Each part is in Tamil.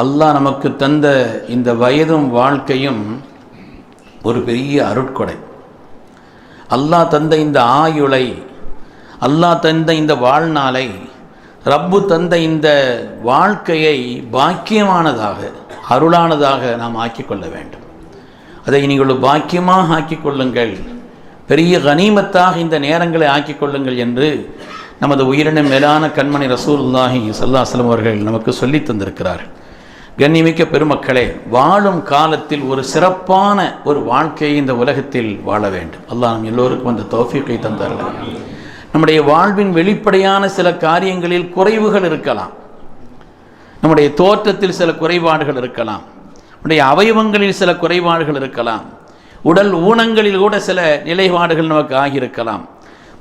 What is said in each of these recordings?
அல்லாஹ் நமக்கு தந்த இந்த வயதும் வாழ்க்கையும் ஒரு பெரிய அருட்கொடை. அல்லாஹ் தந்த இந்த ஆயுளை அல்லாஹ் தந்த இந்த வாழ்நாளை ரப்பு தந்த இந்த வாழ்க்கையை பாக்கியமானதாக அருளானதாக நாம் ஆக்கிக்கொள்ள வேண்டும். அதை நீங்கள் பாக்கியமாக ஆக்கிக் கொள்ளுங்கள். பெரிய கனிமத்தாக இந்த நேரங்களை ஆக்கிக்கொள்ளுங்கள் என்று நமது உயிரின மேலான கண்மணி ரசூலுல்லாஹி சல்லாஸ்லம் அவர்கள் நமக்கு சொல்லித் தந்திருக்கிறார்கள். கண்ணிமிக்க பெருமக்களே வாழும் காலத்தில் ஒரு சிறப்பான ஒரு வாழ்க்கையை இந்த உலகத்தில் வாழ வேண்டும். அல்லாஹ் நம் எல்லோருக்கும் அந்த தோஃபிக்கை தந்தார்கள் நம்முடைய வாழ்வின் வெளிப்படையான சில காரியங்களில் குறைவுகள் இருக்கலாம். நம்முடைய தோற்றத்தில் சில குறைபாடுகள் இருக்கலாம். நம்முடைய அவயவங்களில் சில குறைபாடுகள் இருக்கலாம். உடல் ஊனங்களில் கூட சில நிலைப்பாடுகள் நமக்கு ஆகியிருக்கலாம்.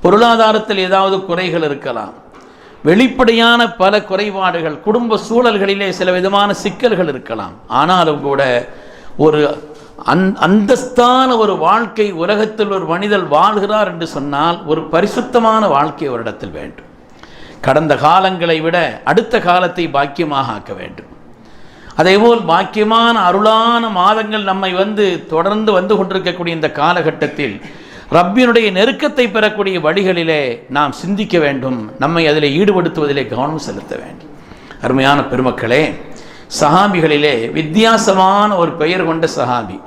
பொருளாதாரத்தில் ஏதாவது குறைகள் இருக்கலாம். வெளிப்படையான பல குறைபாடுகள் குடும்ப சூழல்களிலே சில விதமான சிக்கல்கள் இருக்கலாம். ஆனாலும் கூட ஒரு அந் அந்தஸ்தான ஒரு வாழ்க்கை உலகத்தில் ஒரு மனிதர் வாழ்கிறார் என்று சொன்னால் ஒரு பரிசுத்தமான வாழ்க்கை அவரிடத்தில் வேண்டும். கடந்த காலங்களை விட அடுத்த காலத்தை பாக்கியமாக ஆக்க வேண்டும். அதேபோல் பாக்கியமான அருளான மாதங்கள் நம்மை வந்து தொடர்ந்து வந்து கொண்டிருக்கக்கூடிய இந்த காலகட்டத்தில் ரப்பினுடைய நெருக்கத்தை பெறக்கூடிய வழிகளிலே நாம் சிந்திக்க வேண்டும். நம்மை அதில் ஈடுபடுத்துவதிலே கவனம் செலுத்த வேண்டும். அருமையான பெருமக்களே சஹாபிகளிலே வித்தியாசமான ஒரு பெயர் கொண்ட சஹாபி.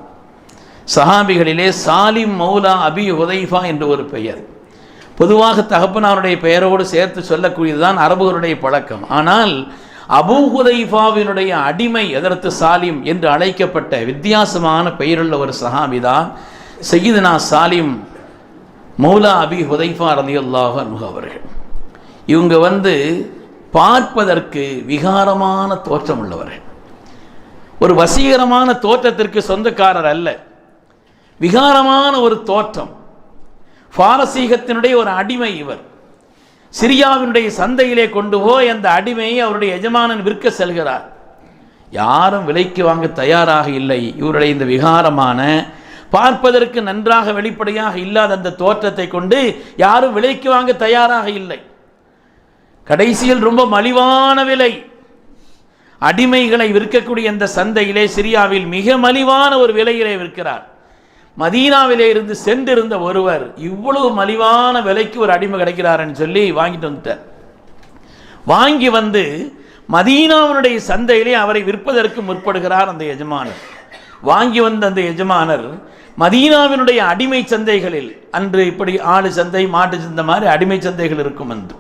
சஹாபிகளிலே சாலிம் மௌலா அபி உதைஃபா என்று ஒரு பெயர். பொதுவாக தகப்பனாருடைய பெயரோடு சேர்த்து சொல்லக்கூடியதுதான் அரபுகளுடைய பழக்கம். ஆனால் அபூ ஹுதைஃபாவினுடைய அடிமை எதற்கு சாலிம் என்று அழைக்கப்பட்ட வித்தியாசமான பெயருள்ள ஒரு சஹாபிதான் சையீதுனா சாலிம் மௌலா அபி ஹுதைஃபா ரதியுல்லாஹ் அன்ஹு அவர்கள். இவங்க வந்து பார்ப்பதற்கு விகாரமான தோற்றம் உள்ளவர்கள். ஒரு வசீகரமான தோற்றத்திற்கு சொந்தக்காரர் அல்ல. விகாரமான ஒரு தோற்றம். பாரசீகத்தினுடைய ஒரு அடிமை இவர். சிரியாவினுடைய சந்தையிலே கொண்டு போய் அந்த அடிமையை அவருடைய எஜமானன் விற்க செல்கிறார். யாரும் விலைக்கு வாங்க தயாராக இல்லை. இவருடைய இந்த விகாரமான பார்ப்பதற்கு நன்றாக வெளிப்படையாக இல்லாத அந்த தோற்றத்தை கொண்டு யாரும் விலைக்கு வாங்க தயாராக இல்லை. கடைசியில் ரொம்ப மலிவான விலை. அடிமைகளை விற்கக்கூடிய அந்த சந்தையிலே சிரியாவில் மிக மலிவான ஒரு விலையிலே விற்கிறார். மதீனாவிலே இருந்து சென்றிருந்த ஒருவர் இவ்வளவு மலிவான விலைக்கு ஒரு அடிமை கிடைக்கிறாருன்னு சொல்லி வாங்கிட்டு வந்துட்டார். வாங்கி வந்து மதீனாவினுடைய சந்தையிலே அவரை விற்பதற்கு முற்படுகிறார் அந்த எஜமானர். வாங்கி வந்த அந்த எஜமானர் மதீனாவினுடைய அடிமை சந்தைகளில் அன்று இப்படி ஆடு சந்தை மாட்டு சந்தை மாதிரி அடிமை சந்தைகள் இருக்கும் என்று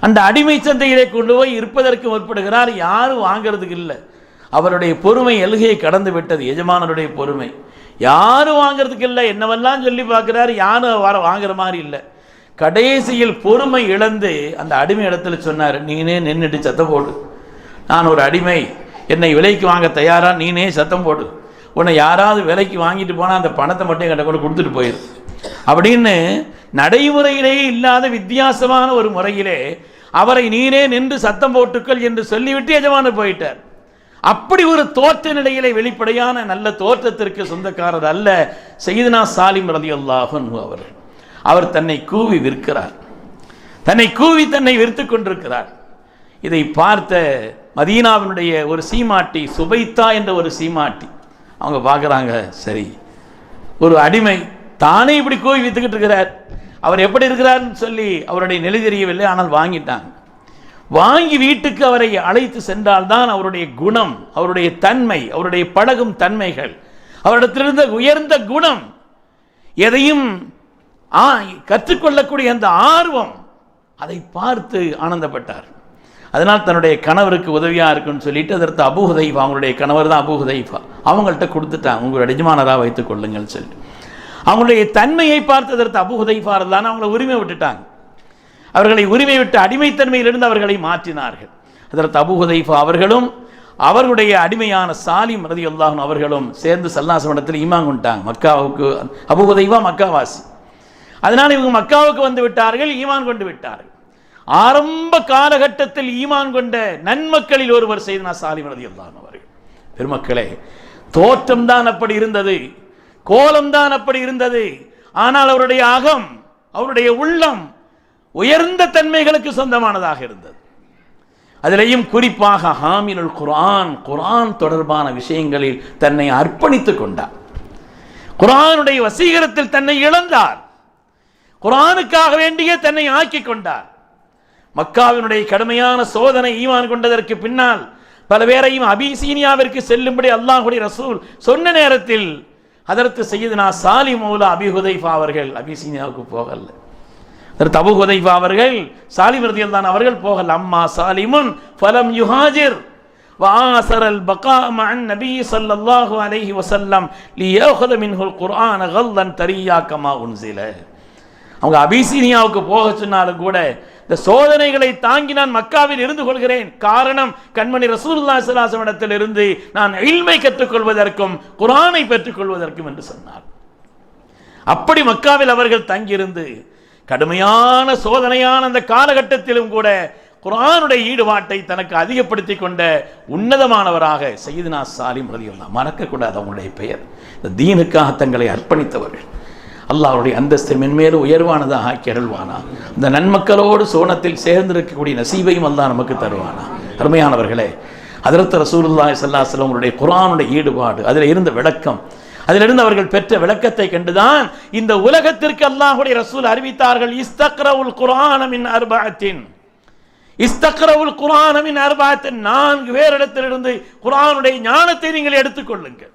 அந்த அடிமை சந்தையிலே கொண்டு போய் இருப்பதற்கு முற்படுகிறார் யாரும் வாங்கிறதுக்கு இல்லை. அவருடைய பொறுமை எல்கையை கடந்து விட்டது எஜமானருடைய பொறுமை. யாரும் வாங்கிறதுக்கு இல்லை என்னவெல்லாம் சொல்லி பார்க்குறாரு யாரும் வர வாங்குற மாதிரி இல்லை. கடைசியில் பொறுமை இழந்து அந்த அடிமை இடத்துல சொன்னார் நீனே நின்றுட்டு சத்தம் போடு. நான் ஒரு அடிமை. என்னை விலைக்கு வாங்க தயாரா? நீனே சத்தம் போடு. உன்னை யாராவது விலைக்கு வாங்கிட்டு போனால் அந்த பணத்தை மட்டும் எங்கிட்ட கூட கொடுத்துட்டு போயிரு. அப்படின்னு நடைமுறையிலேயே இல்லாத வித்தியாசமான ஒரு முறையிலே அவரை நீரே நின்று சத்தம் போட்டுக்கள் என்று சொல்லிவிட்டு எஜமானர் போயிட்டார். அப்படி ஒரு தோற்ற நிலையிலே வெளிப்படையான நல்ல தோற்றத்திற்கு சொந்தக்காரர் அல்ல செய்தனா சாலிம் ரதி அல்லாஹன் அவர் அவர் தன்னை கூவி விற்கிறார். தன்னை கூவி தன்னை விற்று கொண்டிருக்கிறார். இதை பார்த்த மதீனாவினுடைய ஒரு சீமாட்டி சுபைத்தா என்ற ஒரு சீமாட்டி அவங்க பார்க்குறாங்க சரி. ஒரு அடிமை தானே இப்படி கோவி வித்துக்கிட்டு இருக்கிறார். அவர் எப்படி இருக்கிறார்னு சொல்லி அவருடைய நிலை தெரியவில்லை ஆனால் வாங்கிட்டாங்க. வாங்கி வீட்டுக்கு அவரை அழைத்து சென்றால்தான் அவருடைய குணம் அவருடைய தன்மை அவருடைய பழகும் தன்மைகள் அவரிடத்திலிருந்த உயர்ந்த குணம் எதையும் ஆ கற்றுக்கொள்ளக்கூடிய அந்த ஆர்வம் அதை பார்த்து ஆனந்தப்பட்டார். அதனால் தன்னுடைய கணவருக்கு உதவியாக இருக்குன்னு சொல்லிட்டு அதற்கு அபுஹதைஃபா அவங்களுடைய கணவர் தான் அபுஹதைஃபா அவங்கள்ட்ட கொடுத்துட்டாங்க. உங்களுடைய எஜமானராக வைத்துக் கொள்ளுங்கள் சொல்லி அவங்களுடைய தன்மையை பார்த்து அதற்கு அபுஹதைஃபா இருந்தாலும் அவங்கள உரிமை விட்டுட்டாங்க. அவர்களை உரிமை விட்டு அடிமைத்தன்மையிலிருந்து அவர்களை மாற்றினார்கள். அதற்கு அபுஹதைஃபா அவர்களும் அவர்களுடைய அடிமையான சாலிம் ரதி அல்லாஹன் அவர்களும் சேர்ந்து சல்லாசமடத்தில் ஈமாங் கொண்டாங்க. மக்காவுக்கு அபுஹதைஃபா மக்காவாசி. அதனால் இவங்க மக்காவுக்கு வந்து விட்டார்கள் ஈமான் கொண்டு விட்டார்கள். ஆரம்ப காலகட்டத்தில் ஈமான் கொண்ட நன்மக்களில் ஒருவர் செய்தனா சாலிம் ரதி அவர்கள். பெருமக்களே தோற்றம் தான் அப்படி இருந்தது கோலம் தான் அப்படி இருந்தது. ஆனால் அவருடைய அகம் அவருடைய உள்ளம் உயர்ந்த தன்மைகளுக்கு சொந்தமானதாக இருந்தது. அதிலேயும் குறிப்பாக ஹாமினுல் குரான் குரான் தொடர்பான விஷயங்களில் தன்னை அர்ப்பணித்துக் கொண்டார். குரானுடைய வசீகரத்தில் தன்னை இழந்தார். குரானுக்காக வேண்டியே தன்னை ஆக்கிக் கொண்டார். மக்காவினுடைய கடுமையான சோதனை ஈமான் கொண்டதற்கு பின்னால் பல பேரையும் அபிசீனியாவிற்கு செல்லும்படி அல்லாஹுடைய ரசூல் சொன்ன நேரத்தில் அதற்கு செய்யுதுனா சாலி மௌலா அபி ஹுதைஃபா அவர்கள் அபிசீனியாவுக்கு போகல அதற்கு அபு ஹுதைஃபா அவர்கள் சாலிம் ரதியல்லான் அவர்கள் போகல அம்மா சாலிமுன் ஃபலம் யுஹாஜிர் وآثر البقاء مع النبي صلى الله عليه وسلم ليأخذ منه القرآن غضا تريا كما أنزل அவங்க அபிசீனியாவுக்கு போக சொன்னாலும் கூட இந்த சோதனைகளை தாங்கி நான் மக்காவில் இருந்து கொள்கிறேன். காரணம் கண்மணி ரசூல்லா சலாசம் இருந்து நான் இல்மை கற்றுக்கொள்வதற்கும் குரானை பெற்றுக்கொள்வதற்கும் என்று சொன்னார். அப்படி மக்காவில் அவர்கள் தங்கியிருந்து கடுமையான சோதனையான அந்த காலகட்டத்திலும் கூட குரானுடைய ஈடுபாட்டை தனக்கு அதிகப்படுத்தி கொண்ட உன்னதமானவராக சையதுனா சாலிம் ரதியுல்லா மறக்கக்கூடாது அவங்களுடைய பெயர். இந்த தீனுக்காக தங்களை அர்ப்பணித்தவர்கள். அல்லாஹ்வுடைய அந்தஸ்தை மென்மேலும் உயர்வானதாக ஆக்கி அருள்வானா. இந்த நன்மக்களோடு சோனத்தில் சேர்ந்திருக்கக்கூடிய நசீபையும் அல்லாஹ் நமக்கு தருவானா. அருமையானவர்களே அதிர்த்த ரசூல் சல்லாஹ் அலைஹி குரானுடைய அவருடைய ஈடுபாடு அதில் இருந்த விளக்கம். அதிலிருந்து அவர்கள் பெற்ற விளக்கத்தை கண்டுதான் இந்த உலகத்திற்கு அல்லாஹுடைய ரசூல் அறிவித்தார்கள் இஸ்தக்ரவுல் குரானமின் மின் இஸ்தக்ரவுல் குரானமின் மின் நான்கு பேரிடத்திலிருந்து குரானுடைய ஞானத்தை நீங்கள் எடுத்துக்கொள்ளுங்கள்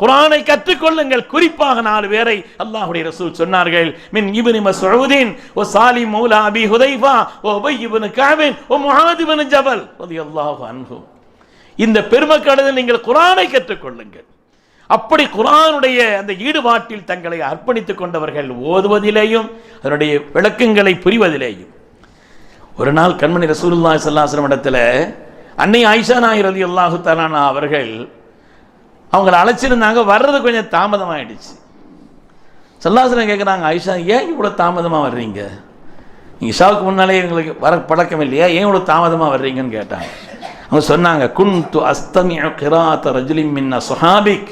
குரானை கற்றுக்கொள்ளுங்கள். குறிப்பாக நாலு பேரை அல்லாஹுடைய ரசூல் சொன்னார்கள். மின் இப்னு மஸ்ஊதின் ஓ சாலி மௌலா அபி ஹுதைஃபா ஓ உபை இப்னு காவின் ஓ முஆத் ஜபல் அது ரலியல்லாஹு அன்பு இந்த பெருமக்களில் நீங்கள் குரானை கற்றுக்கொள்ளுங்கள். அப்படி குரானுடைய அந்த ஈடுபாட்டில் தங்களை அர்ப்பணித்துக் கொண்டவர்கள் ஓதுவதிலேயும் அதனுடைய விளக்கங்களை புரிவதிலேயும். ஒரு நாள் கண்மணி ரசூலுல்லாஹி ஸல்லல்லாஹு இடத்துல அன்னை ஆயிஷா நாயர் ரலியல்லாஹு தலானா அவர்கள் அவங்கள அழைச்சிருந்தாங்க வர்றது கொஞ்சம் தாமதமாயிடுச்சு. சல்லாசனம் கேட்குறாங்க ஐஷா ஏன் இவ்வளோ தாமதமாக வர்றீங்க? நீங்கள் ஷாவுக்கு முன்னாலே எங்களுக்கு வர பழக்கம் இல்லையா? ஏன் இவ்வளோ தாமதமாக வர்றீங்கன்னு கேட்டாங்க. அவங்க சொன்னாங்க குன் து அஸ்தமி கிராத்த ரஜிலி மின்ன சுஹாபிக்.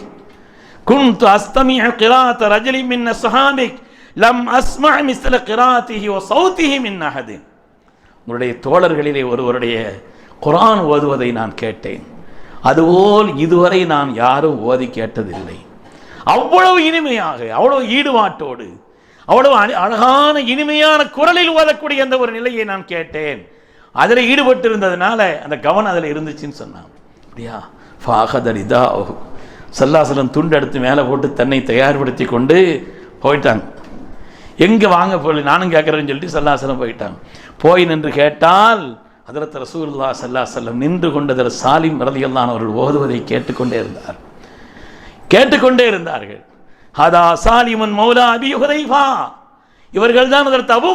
குன் து அஸ்தமி கிராத்த ரஜிலி மின்ன சுஹாபிக். லம் அஸ்மா மிஸ்ல கிராத்திஹி ஓ சௌத்திஹி மின் அஹதின் உங்களுடைய தோழர்களிலே ஒருவருடைய குரான் ஓதுவதை நான் கேட்டேன். அதுபோல் இதுவரை நான் யாரும் ஓதி கேட்டதில்லை. அவ்வளவு இனிமையாக அவ்வளவு ஈடுபாட்டோடு அவ்வளவு அழ- அழகான இனிமையான குரலில் ஓதக்கூடிய அந்த ஒரு நிலையை நான் கேட்டேன். அதில் ஈடுபட்டு இருந்ததுனால அந்த கவனம் அதில் இருந்துச்சுன்னு சொன்னான். அப்படியா? ஃபாகதரிதா சல்லாசலம் துண்டு எடுத்து மேலே போட்டு தன்னை தயார்படுத்தி கொண்டு போயிட்டாங்க. எங்கே வாங்க போல நானும் கேட்குறேன்னு சொல்லிட்டு சல்லாசலம் போயிட்டாங்க. போய் நின்று கேட்டால் ஹதரத் ரசூல்லா சல்லா செல்லம் நின்று நின்று கொண்டதர் சாலிம் ரலியல்லாஹு அவர்கள் ஓதுவதை கேட்டுக்கொண்டே இருந்தார் கேட்டுக்கொண்டே இருந்தார்கள். ஹதா சாலிமன் மௌலா அபி ஹுதைஃபா இவர்கள் தான் அதற்கு அபு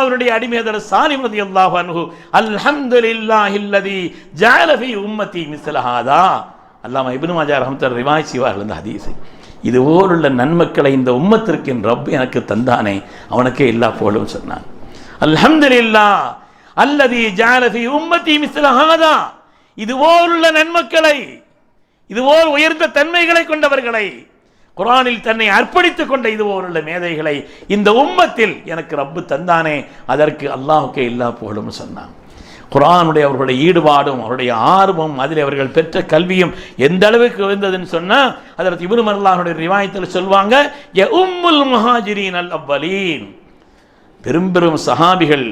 அவருடைய அடிமை அதர் சாலிம் அல்லாஹ் அன்ஹு அல்ஹம்து அல்லதி ஜாலபி உம்மதி மிஸ்லஹாதா அல்லாம இப்னு மாஜா ரஹமத்தர் ரிவாய் செய்வார்கள் இந்த ஹதீஸை. இது போலுள்ள நன்மக்களை இந்த உம்மத்திற்கு என் ரப் எனக்கு தந்தானே அவனுக்கே இல்லா போலும் சொன்னான். அல்ஹம்துலில்லாஹ். அல்லதி ஜாலசி உம்மத்தி மிஸ்லஹாதா மிஸ்ல ஹாதா. நன்மக்களை இதுபோல் உயர்ந்த தன்மைகளை கொண்டவர்களை குரானில் தன்னை அர்ப்பணித்துக் கொண்ட இதுபோலுள்ள மேதைகளை இந்த உம்மத்தில் எனக்கு ரப்பு தந்தானே அதற்கு அல்லாஹுக்கே எல்லா புகழும் சொன்னான் குரானுடைய அவர்களுடைய ஈடுபாடும் அவருடைய ஆர்வம் அதில் அவர்கள் பெற்ற கல்வியும் எந்த அளவுக்கு உயர்ந்ததுன்னு சொன்னா அதற்கு இபுனு மல்லாஹுடைய ரிவாயத்தில் சொல்வாங்க "ய உம்முல் முஹாஜிரீன் அல் அவ்வலீன். பெரும் பெரும் சஹாபிகள்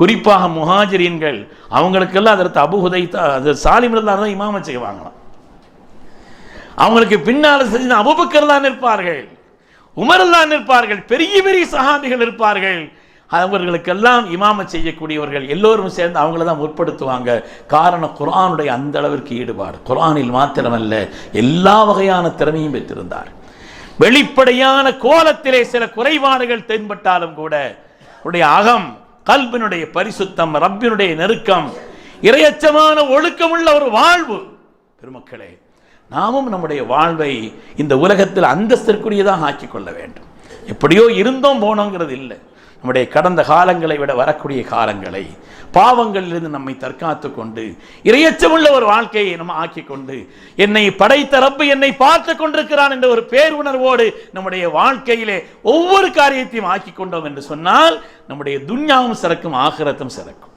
குறிப்பாக முஹாஜிரீன்கள் அவங்களுக்கெல்லாம் அதற்கு அபுஹுதை அது சாலிமிருந்தா தான் இமாம செய்வாங்களாம். அவங்களுக்கு பின்னால் செஞ்ச அபுபக்கர் தான் நிற்பார்கள் உமர் தான் நிற்பார்கள் பெரிய பெரிய சகாபிகள் இருப்பார்கள் அவர்களுக்கெல்லாம் இமாம செய்யக்கூடியவர்கள் எல்லோரும் சேர்ந்து அவங்கள தான் முற்படுத்துவாங்க. காரணம் குரானுடைய அந்த அளவிற்கு ஈடுபாடு. குரானில் மாத்திரமல்ல எல்லா வகையான திறமையும் பெற்றிருந்தார். வெளிப்படையான கோலத்திலே சில குறைபாடுகள் தென்பட்டாலும் கூட உடைய அகம் கல்பினுடைய பரிசுத்தம் ரப்பினுடைய நெருக்கம் இரையச்சமான ஒழுக்கமுள்ள ஒரு வாழ்வு. பெருமக்களே நாமும் நம்முடைய வாழ்வை இந்த உலகத்தில் அந்தஸ்திற்குரியதாக ஆக்கிக்கொள்ள வேண்டும். எப்படியோ இருந்தோம் போனோங்கிறது இல்லை. நம்முடைய கடந்த காலங்களை விட வரக்கூடிய காலங்களை பாவங்களிலிருந்து நம்மை தற்காத்து கொண்டு இரையச்சமுள்ள ஒரு வாழ்க்கையை நம்ம ஆக்கி கொண்டு என்னை படைத்த ரப்பு என்னை பார்த்து கொண்டிருக்கிறான் என்ற ஒரு பேருணர்வோடு நம்முடைய வாழ்க்கையிலே ஒவ்வொரு காரியத்தையும் ஆக்கி கொண்டோம் என்று சொன்னால் நம்முடைய துன்யாவும் சிறக்கும் ஆகிரத்தும் சிறக்கும்.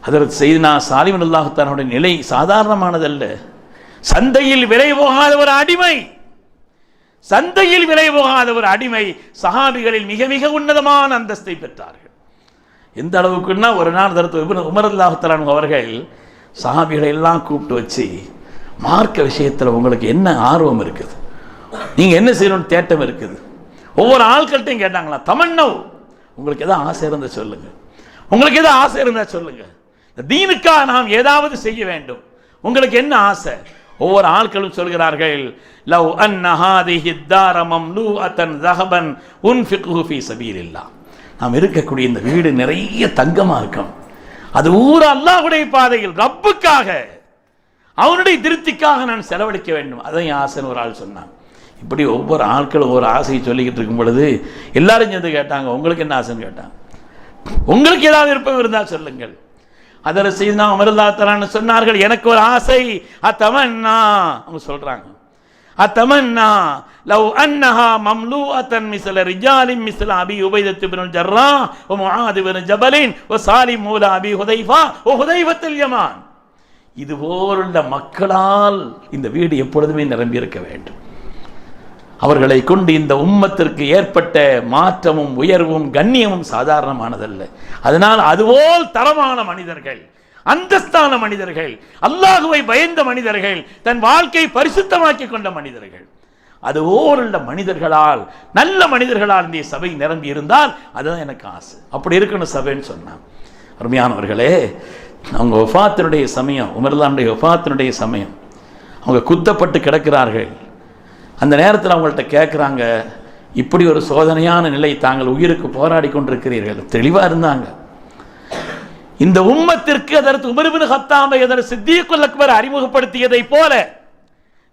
அதற்கு செய்து நான் சாலிமன் அல்லாஹத்தானுடைய நிலை சாதாரணமானதல்ல. சந்தையில் விலை போகாத ஒரு அடிமை. சந்தையில் விலை போகாத ஒரு அடிமை சஹாபிகளில் மிக மிக உன்னதமான அந்தஸ்தை பெற்றார்கள். எந்த அளவுக்குன்னா ஒரு நாள் தரத்து உமரல்லாஹத்தலான் அவர்கள் சஹாபிகளை எல்லாம் கூப்பிட்டு வச்சு மார்க்க விஷயத்தில் உங்களுக்கு என்ன ஆர்வம் இருக்குது? நீங்கள் என்ன செய்யணும்னு தேட்டம் இருக்குது? ஒவ்வொரு ஆட்கள்கிட்டையும் கேட்டாங்களா தமன்னோ உங்களுக்கு எதாவது ஆசை இருந்தால் சொல்லுங்கள் உங்களுக்கு எதாவது ஆசை இருந்தால் சொல்லுங்கள் தீனுக்காக நாம் ஏதாவது செய்ய வேண்டும். உங்களுக்கு என்ன ஆசை? ஒவ்வொரு ஆட்களும் சொல்கிறார்கள் லவ் அன் ஹாதிஹி தார மம்லூஅத்தன் தஹபன் உன்ஃபிக்ஹு ஃபீ சபீலில்லாஹ். நாம் இருக்கக்கூடிய இந்த வீடு நிறைய தங்கமா இருக்கும். அது ஊர் அல்லாஹுடைய பாதையில் ரப்புக்காக அவனுடைய திருப்திக்காக நான் செலவழிக்க வேண்டும். அதான் என் ஆசைன்னு ஒரு ஆள் சொன்னான். இப்படி ஒவ்வொரு ஆட்களும் ஒரு ஆசையை சொல்லிக்கிட்டு இருக்கும் பொழுது எல்லாரும் சேர்ந்து கேட்டாங்க உங்களுக்கு என்ன ஆசைன்னு? கேட்டாங்க உங்களுக்கு ஏதாவது விருப்பம் இருந்தால் சொல்லுங்கள். அதில் செய்தா நான் அமருல்லா தலான்னு சொன்னார்கள் எனக்கு ஒரு ஆசை. அத்தமன்னா அவங்க சொல்கிறாங்க அத்தமன்னா லவ் அன்னஹா மம்லூஅத்தன் மிஸ்ல ரிஜாலின் மிசல அபி உபைதத்து இப்னுல் ஜர்ரா ஓ முஆத் இப்னு ஜபலின் ஓ சாலிம் மூலா அபி ஹுதைஃபா ஓ ஹுதைஃபத்தில் யமான். இது மக்களால் இந்த வீடு எப்பொழுதுமே நிரம்பியிருக்க வேண்டும். அவர்களை கொண்டு இந்த உம்மத்திற்கு ஏற்பட்ட மாற்றமும் உயர்வும் கண்ணியமும் சாதாரணமானதல்ல. அதனால் அதுபோல் தரமான மனிதர்கள் அந்தஸ்தான மனிதர்கள் அல்லாஹுவை பயந்த மனிதர்கள் தன் வாழ்க்கையை பரிசுத்தமாக்கி கொண்ட மனிதர்கள். அதுபோல் உள்ள மனிதர்களால் நல்ல மனிதர்களால் இந்த சபை நிரம்பி இருந்தால் அதுதான் எனக்கு ஆசை. அப்படி இருக்கணும் சபைன்னு சொன்னான் அருமையானவர்களே அவங்க ஒஃபாத்தினுடைய சமயம் உமர்லானுடைய ஒஃபாத்தினுடைய சமயம். அவங்க குத்தப்பட்டு கிடக்கிறார்கள். அந்த நேரத்தில் அவங்கள்ட்ட கேட்குறாங்க இப்படி ஒரு சோதனையான நிலை தாங்கள் உயிருக்கு போராடி கொண்டிருக்கிறீர்கள். தெளிவாக இருந்தாங்க. இந்த உம்மத்திற்கு அதற்கு உமர்பின் ஹத்தாமை அதற்கு சித்தியக்குல் அக்பர் அறிமுகப்படுத்தியதை போல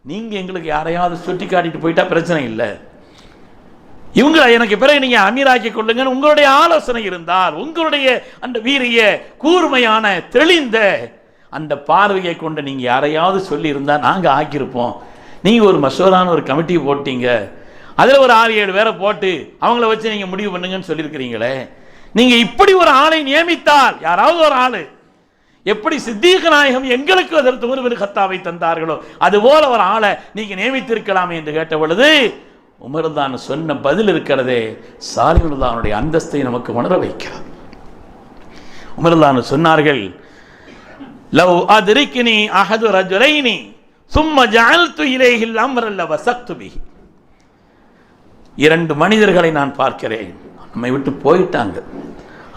நீங்கள் எங்களுக்கு யாரையாவது சுட்டி காட்டிட்டு போயிட்டா பிரச்சனை இல்லை. இவங்க எனக்கு பிறகு நீங்கள் அமீராக்கி கொள்ளுங்கன்னு உங்களுடைய ஆலோசனை இருந்தால் உங்களுடைய அந்த வீரிய கூர்மையான தெளிந்த அந்த பார்வையை கொண்டு நீங்கள் யாரையாவது சொல்லியிருந்தால் நாங்கள் ஆக்கியிருப்போம். நீங்கள் ஒரு மசோதான ஒரு கமிட்டி போட்டீங்க. அதில் ஒரு ஆறு ஏழு பேரை போட்டு அவங்கள வச்சு நீங்கள் முடிவு பண்ணுங்கன்னு சொல்லியிருக்கிறீங்களே. நீங்கள் இப்படி ஒரு ஆளை நியமித்தால் யாராவது ஒரு ஆள் எப்படி சித்தீக நாயகம் எங்களுக்கு அதற்கு ஒருவர் கத்தாவை தந்தார்களோ அதுபோல ஒரு ஆளை நீங்கள் நியமித்திருக்கலாமே என்று கேட்ட பொழுது உமர்தான் சொன்ன பதில் இருக்கிறதே சாலிமுல்லானுடைய அந்தஸ்தை நமக்கு உணர வைக்கிறது உமர்தான் சொன்னார்கள் லவ் அதிரிக்கினி அகது ரஜுரைனி சும்ம ஜஅல்து இலைஹில் இரண்டு மனிதர்களை நான் பார்க்கிறேன். நம்மை விட்டு போயிட்டாங்க.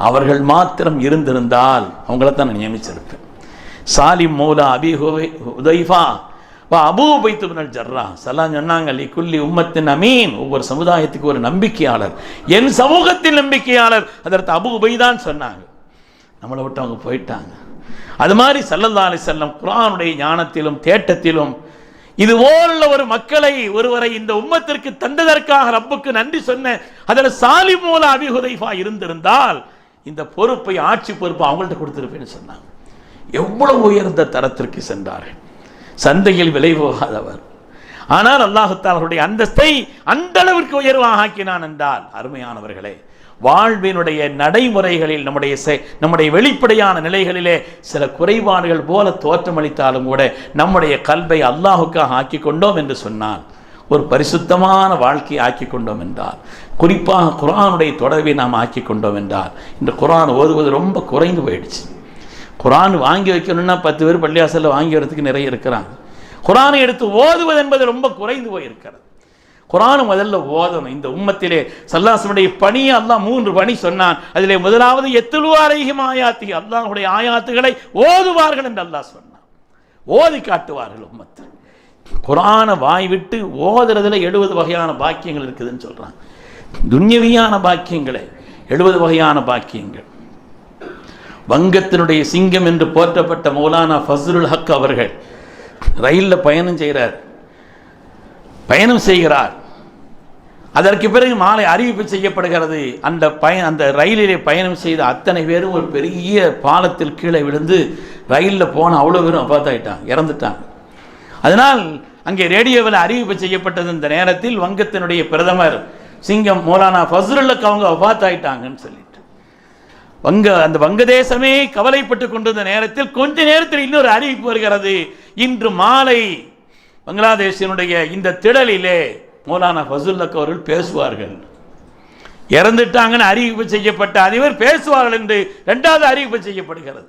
அவர்கள் மாத்திரம் இருந்திருந்தால் அவங்கள தான் நான் நியமிச்சிருப்பேன். சாலிம் மௌலா அபி உதைஃபா வா அபூ பைத்துபினல் ஜர்ரா சலாம் சொன்னாங்க லி குல்லி உம்மத்தின் அமீன். ஒவ்வொரு சமுதாயத்துக்கு ஒரு நம்பிக்கையாளர். என் சமூகத்தின் நம்பிக்கையாளர். அதற்கு அபு உபைதான் சொன்னாங்க. நம்மளை விட்டு அவங்க போயிட்டாங்க. அது மாதிரி சல்லல்லா அலி செல்லம் குரானுடைய ஞானத்திலும் தேட்டத்திலும் இது போல ஒரு மக்களை ஒருவரை இந்த உம்மத்திற்கு தந்ததற்காக ரப்புக்கு நன்றி சொன்ன அதில் சாலி மூல அபிஹுதைஃபா இருந்திருந்தால் இந்த பொறுப்பை ஆட்சி பொறுப்பை அவங்கள்ட்ட கொடுத்துருப்பேன்னு சொன்னாங்க. எவ்வளவு உயர்ந்த தரத்திற்கு சென்றார்கள். சந்தையில் விலை போகாதவர். ஆனால் அல்லாஹுத்தாலருடைய அந்தஸ்தை அந்த அளவிற்கு உயர்வாக ஆக்கினான் என்றால் அருமையானவர்களே வாழ்வினுடைய நடைமுறைகளில் நம்முடைய செ- நம்முடைய வெளிப்படையான நிலைகளிலே சில குறைபாடுகள் போல தோற்றமளித்தாலும் கூட நம்முடைய கல்வை அல்லாஹுக்காக ஆக்கி கொண்டோம் என்று சொன்னால் ஒரு பரிசுத்தமான வாழ்க்கையை ஆக்கி கொண்டோம் என்றால் குறிப்பாக குரானுடைய தொடர்பை நாம் ஆக்கி கொண்டோம் என்றால் இந்த குரான் ஓதுவது ரொம்ப குறைந்து போயிடுச்சு. குரான் வாங்கி வைக்கணும்னா பத்து பேர் பள்ளியாசலில் வாங்கி வரதுக்கு நிறைய இருக்கிறாங்க. குரானை எடுத்து ஓதுவது என்பது ரொம்ப குறைந்து போயிருக்கிறது. குரான் முதல்ல ஓதணும். இந்த உம்மத்திலே சல்லாசனுடைய பணியை அல்லாஹ் மூன்று பணி சொன்னான். அதிலே முதலாவது எத்துழுவாரையும் ஆயாத்தி. அல்லாஹுடைய ஆயாத்துகளை ஓதுவார்கள் என்று அல்லாஹ் சொன்னான். ஓதி காட்டுவார்கள் உம்மத்து. குரானை வாய் விட்டு ஓதுறதுல எழுபது வகையான பாக்கியங்கள் இருக்குதுன்னு சொல்றாங்க. துன்யவியான பாக்கியங்களே எழுபது வகையான பாக்கியங்கள். வங்கத்தினுடைய சிங்கம் என்று போற்றப்பட்ட மௌலானா ஃபஸ்ருல் ஹக் அவர்கள் ரயிலில் பயணம் செய்கிறார் பயணம் செய்கிறார். அதற்கு பிறகு மாலை அறிவிப்பு செய்யப்படுகிறது. அந்த பய அந்த ரயிலிலே பயணம் செய்த அத்தனை பேரும் ஒரு பெரிய பாலத்தில் கீழே விழுந்து ரயிலில் போன அவ்வளோ பேரும் அபாத்தாயிட்டாங்க இறந்துட்டாங்க. அதனால் அங்கே ரேடியோவில் அறிவிப்பு செய்யப்பட்டது இந்த நேரத்தில் வங்கத்தினுடைய பிரதமர் சிங்கம் மௌலானா ஃபஸ்ருல்லக்கு அவங்க அபாத்தாயிட்டாங்கன்னு சொல்லிட்டு. வங்க அந்த வங்கதேசமே கவலைப்பட்டு கொண்டிருந்த நேரத்தில் கொஞ்ச நேரத்தில் இன்னொரு அறிவிப்பு வருகிறது. இன்று மாலை பங்களாதேஷினுடைய இந்த திடலிலே மௌலானா ஃபசுல்லக் அவர்கள் பேசுவார்கள். இறந்துட்டாங்கன்னு அறிவிப்பு செய்யப்பட்ட அதிபர் பேசுவார்கள் என்று ரெண்டாவது அறிவிப்பு செய்யப்படுகிறது.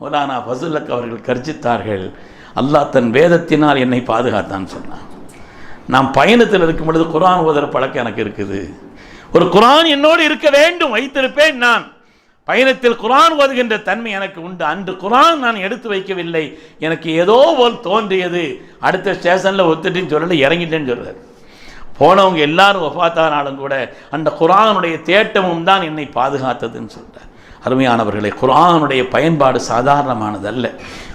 மௌலானா ஃபசுல்லக் அவர்கள் கர்ஜித்தார்கள். அல்லாஹ் தன் வேதத்தினால் என்னை பாதுகாத்தான்னு சொன்னான். நான் பயணத்தில் இருக்கும் பொழுது குரான் ஓதுற பழக்கம் எனக்கு இருக்குது. ஒரு குரான் என்னோடு இருக்க வேண்டும் வைத்திருப்பேன் நான். பயணத்தில் குரான் ஓதுகின்ற தன்மை எனக்கு உண்டு. அன்று குரான் நான் எடுத்து வைக்கவில்லை. எனக்கு ஏதோ போல் தோன்றியது. அடுத்த ஸ்டேஷனில் ஒத்துட்டுன்னு சொல்லல இறங்கிட்டேன்னு சொல்றாரு. போனவங்க எல்லாரும் ஒஃபாத்தானாலும் கூட அந்த குரானுடைய தேட்டமும் தான் என்னை பாதுகாத்ததுன்னு சொல்றார். அருமையானவர்களே குரானுடைய பயன்பாடு சாதாரணமானதல்ல.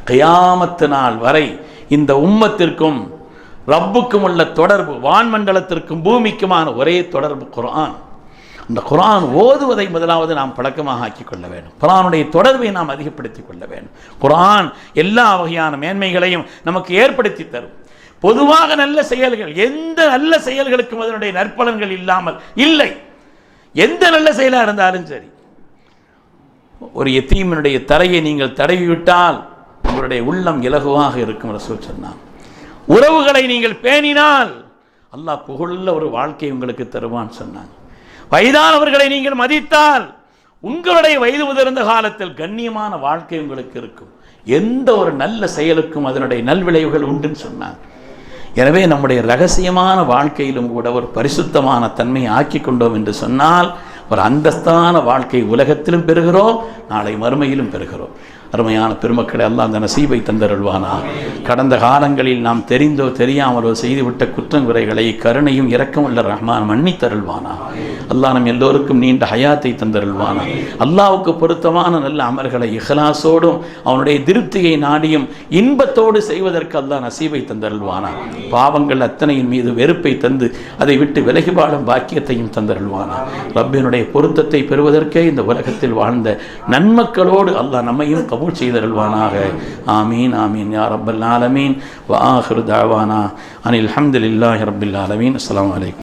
கையாமத்து நாள் வரை இந்த உம்மத்திற்கும் ரப்புக்கும் உள்ள தொடர்பு வான்மண்டலத்திற்கும் பூமிக்குமான ஒரே தொடர்பு குரான். அந்த குரான் ஓதுவதை முதலாவது நாம் பழக்கமாக ஆக்கிக் கொள்ள வேண்டும். குரானுடைய தொடர்பை நாம் அதிகப்படுத்திக் கொள்ள வேண்டும். குரான் எல்லா வகையான மேன்மைகளையும் நமக்கு ஏற்படுத்தி தரும். பொதுவாக நல்ல செயல்கள் எந்த நல்ல செயல்களுக்கும் அதனுடைய நற்பலன்கள் இல்லாமல் இல்லை. எந்த நல்ல செயலாக இருந்தாலும் சரி. ஒரு எத்தீமனுடைய தலையை நீங்கள் தடவி விட்டால் உங்களுடைய உள்ளம் இலகுவாக இருக்கும் ரசூல் சொன்னான். உறவுகளை நீங்கள் பேணினால் அல்லாஹ் புகழுள்ள ஒரு வாழ்க்கை உங்களுக்கு தருவான் சொன்னாங்க வயதானவர்களை நீங்கள் மதித்தால் உங்களுடைய வயது முதிர்ந்த காலத்தில் கண்ணியமான வாழ்க்கை உங்களுக்கு இருக்கும். எந்த ஒரு நல்ல செயலுக்கும் அதனுடைய நல்விளைவுகள் உண்டுன்னு சொன்னாங்க எனவே நம்முடைய ரகசியமான வாழ்க்கையிலும் கூட ஒரு பரிசுத்தமான தன்மையை ஆக்கி கொண்டோம் என்று சொன்னால் ஒரு அந்தஸ்தான வாழ்க்கை உலகத்திலும் பெறுகிறோம் நாளை மறுமையிலும் பெறுகிறோம். அருமையான பெருமக்களை எல்லாம் அந்த நசீபை தந்தருள்வானா. கடந்த காலங்களில் நாம் தெரிந்தோ தெரியாமலோ செய்துவிட்ட குற்றங்குறைகளை கருணையும் இரக்கமுள்ள ரஹ்மான் மன்னித்தருள்வானா. அல்லாஹ் நம் எல்லோருக்கும் நீண்ட ஹயாத்தை தந்தருள்வானா. அல்லாவுக்கு பொருத்தமான நல்ல அமல்களை இஹ்லாசோடும் அவனுடைய திருப்தியை நாடியும் இன்பத்தோடு செய்வதற்கு அல்லாஹ் நசீபை தந்தருள்வானா. பாவங்கள் அத்தனையின் மீது வெறுப்பை தந்து அதை விட்டு விலகி வாழும் பாக்கியத்தையும் தந்தருள்வானா. ரப்பினுடைய பொருத்தத்தை பெறுவதற்கே இந்த உலகத்தில் வாழ்ந்த நன்மக்களோடு அல்லாஹ் நம்மையும் கபூல் செய்தருள்வானாக ஆமீன் ஆமீன் யா ரப்பல் ஆலமீன் வ ஆஹிரு தாவானா அனில் அல்ஹம்துலில்லாஹி ரப்பில் ஆலமீன் அஸ்ஸலாமு அலைக்கும்